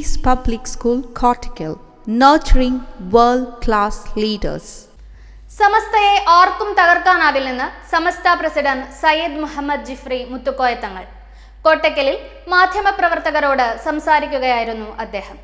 Peace Public School, Cortical, nurturing world class leaders. സമസ്തയെ ആർക്കും തകർക്കാനാവില്ലെന്ന് സമസ്ത പ്രസിഡന്റ് സയ്യിദ് മുഹമ്മദ് ജിഫ്രി മുത്തുക്കോയ തങ്ങൾ. കോട്ടക്കലിൽ മാധ്യമപ്രവർത്തകരോട് സംസാരിക്കുകയായിരുന്നു അദ്ദേഹം.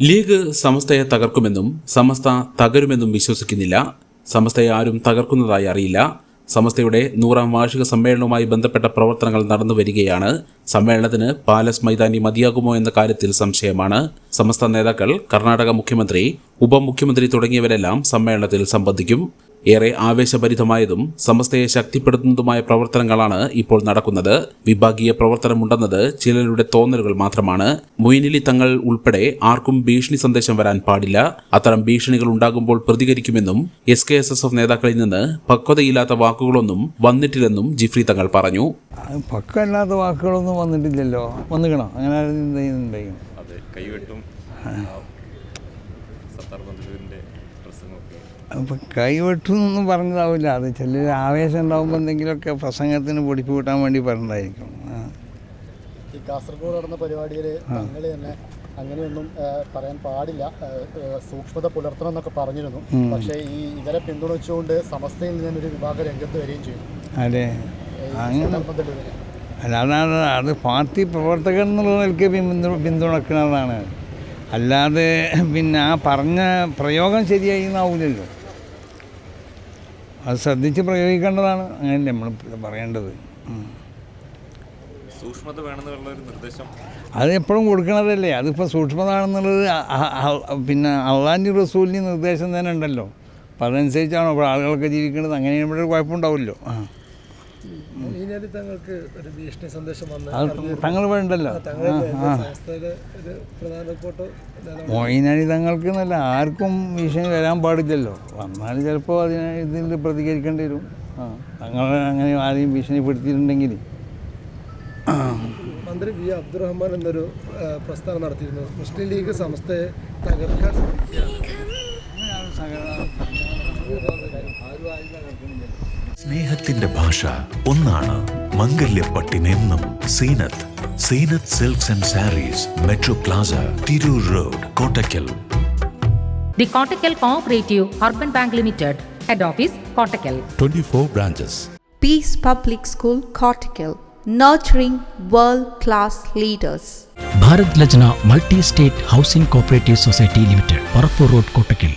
ലീഗ് സമസ്തയെ തകർക്കുമെന്നും സമസ്ത തകരുമെന്നും വിശ്വസിക്കുന്നില്ല. സമസ്തയെ ആരും തകർക്കുന്നതായി അറിയില്ല. സമസ്തയുടെ നൂറാം വാർഷിക സമ്മേളനവുമായി ബന്ധപ്പെട്ട പ്രവർത്തനങ്ങൾ നടന്നു വരികയാണ്. സമ്മേളനത്തിന് പാലസ് മൈതാനി മതിയാകുമോ എന്ന കാര്യത്തിൽ സംശയമാണ്. സമസ്ത നേതാക്കൾ കർണാടക മുഖ്യമന്ത്രി ഉപമുഖ്യമന്ത്രി തുടങ്ങിയവരെല്ലാം സമ്മേളനത്തിൽ സംബന്ധിക്കും. ഏറെ ആവേശഭരിതമായതും സമസ്തയെ ശക്തിപ്പെടുത്തുന്നതുമായ പ്രവർത്തനങ്ങളാണ് ഇപ്പോൾ നടക്കുന്നത്. വിഭാഗീയ പ്രവർത്തനമുണ്ടെന്നത് ചിലരുടെ തോന്നലുകൾ മാത്രമാണ്. മൊയിനിലി തങ്ങൾ ഉൾപ്പെടെ ആർക്കും ഭീഷണി സന്ദേശം വരാൻ പാടില്ല. അത്തരം ഭീഷണികൾ ഉണ്ടാകുമ്പോൾ പ്രതികരിക്കുമെന്നും S K S S F നേതാക്കളിൽ നിന്ന് പക്വതയില്ലാത്ത വാക്കുകളൊന്നും വന്നിട്ടില്ലെന്നും ജിഫ്രി തങ്ങൾ പറഞ്ഞു. പക്വല്ലാത്ത വാക്കുകളൊന്നും വന്നിട്ടില്ലല്ലോ. അങ്ങനെ അതെ കൈവെട്ടും. സത്താർ ബന്ധുവിന്റെ അപ്പം കൈവെട്ടുന്നൊന്നും പറഞ്ഞതാവില്ല. അത് ചിലർ ആവേശം ഉണ്ടാകുമ്പോൾ എന്തെങ്കിലുമൊക്കെ പ്രസംഗത്തിന് പൊടിപ്പ് കൂട്ടാൻ വേണ്ടി പറഞ്ഞതായിരിക്കും. ഈ കാസർഗോഡ് നടന്ന പരിപാടിയിൽ തങ്ങൾ തന്നെ അങ്ങനെയൊന്നും പറയാൻ പാടില്ല. സൂക്ഷ്മത പുലർത്തണം എന്നൊക്കെ പറഞ്ഞിരുന്നു പക്ഷേ ഈ ഇവരെ പിന്തുണച്ചുകൊണ്ട് സമസ്തയിൽ നിന്ന് ഒരു വിഭാഗം രംഗത്ത് വരികയും ചെയ്തു. അതെ. അങ്ങനെ സത്താർ ബന്ധുവിനെ. അല്ല അതാണ് അത് പാർട്ടി പ്രവർത്തകൻ എന്നുള്ള നിലയ്ക്ക് പിന്തു പിന്തുണക്കുന്നതാണ് അല്ലാതെ പിന്നെ ആ പറഞ്ഞ പ്രയോഗം ശരിയായി എന്നാവില്ലല്ലോ അത് ശ്രദ്ധിച്ച് പ്രയോഗിക്കേണ്ടതാണ്. അങ്ങനെ നമ്മൾ പറയേണ്ടത്. ഉം. സൂക്ഷ്മത വേണമെന്നുള്ള ഒരു നിർദ്ദേശം. അത് എപ്പോഴും കൊടുക്കണതല്ലേ. അതിപ്പോൾ സൂക്ഷ്മതാണെന്നുള്ളത് പിന്നെ അള്ളാന്റെ റസൂലിന് നിർദ്ദേശം തന്നെ ഉണ്ടല്ലോ. അപ്പം അതനുസരിച്ചാണോ ഇപ്പോൾ ആളുകളൊക്കെ ജീവിക്കുന്നത് അങ്ങനെ ഇവിടെ കുഴപ്പമുണ്ടാവുമല്ലോ. കുഴപ്പമുണ്ടാവില്ലോ ആ. തങ്ങൾക്ക് ഒരു ഭീഷണി സന്ദേശം വന്ന് തങ്ങൾ വേണ്ടല്ലോ. മൊയിനണി തങ്ങൾക്ക് നല്ല ആർക്കും ഭീഷണി വരാൻ പാടില്ലല്ലോ. വന്നാൽ ചിലപ്പോൾ അതിന് ഇതിൽ പ്രതികരിക്കേണ്ടി വരും. ആ തങ്ങൾ അങ്ങനെ ആരെയും ഭീഷണിപ്പെടുത്തിയിട്ടുണ്ടെങ്കിൽ. മന്ത്രി വി അബ്ദുറഹ്മാൻ എന്നൊരു പ്രസ്ഥാനം പ്രസ്താവന നടത്തിയിരുന്നു. മുസ്ലിം ലീഗ് സംസ്ഥയെ തകർക്കാൻ ശ്രമിക്കുകയാണ്. സ്നേഹത്തിന്റെ ഭാഷ ഒന്നാണ് മംഗല്യപ്പട്ടിനെന്നും Zeenath Zeenath silks and sarees metro plaza Tirur road Kottakkal The Kottakkal Cooperative Urban Bank Limited, Head Office, Kottakkal. 24 branches. Peace Public School, Cortical, nurturing world class leaders. Bharat Lajna multi state housing cooperative society limited Parappur road Kottakkal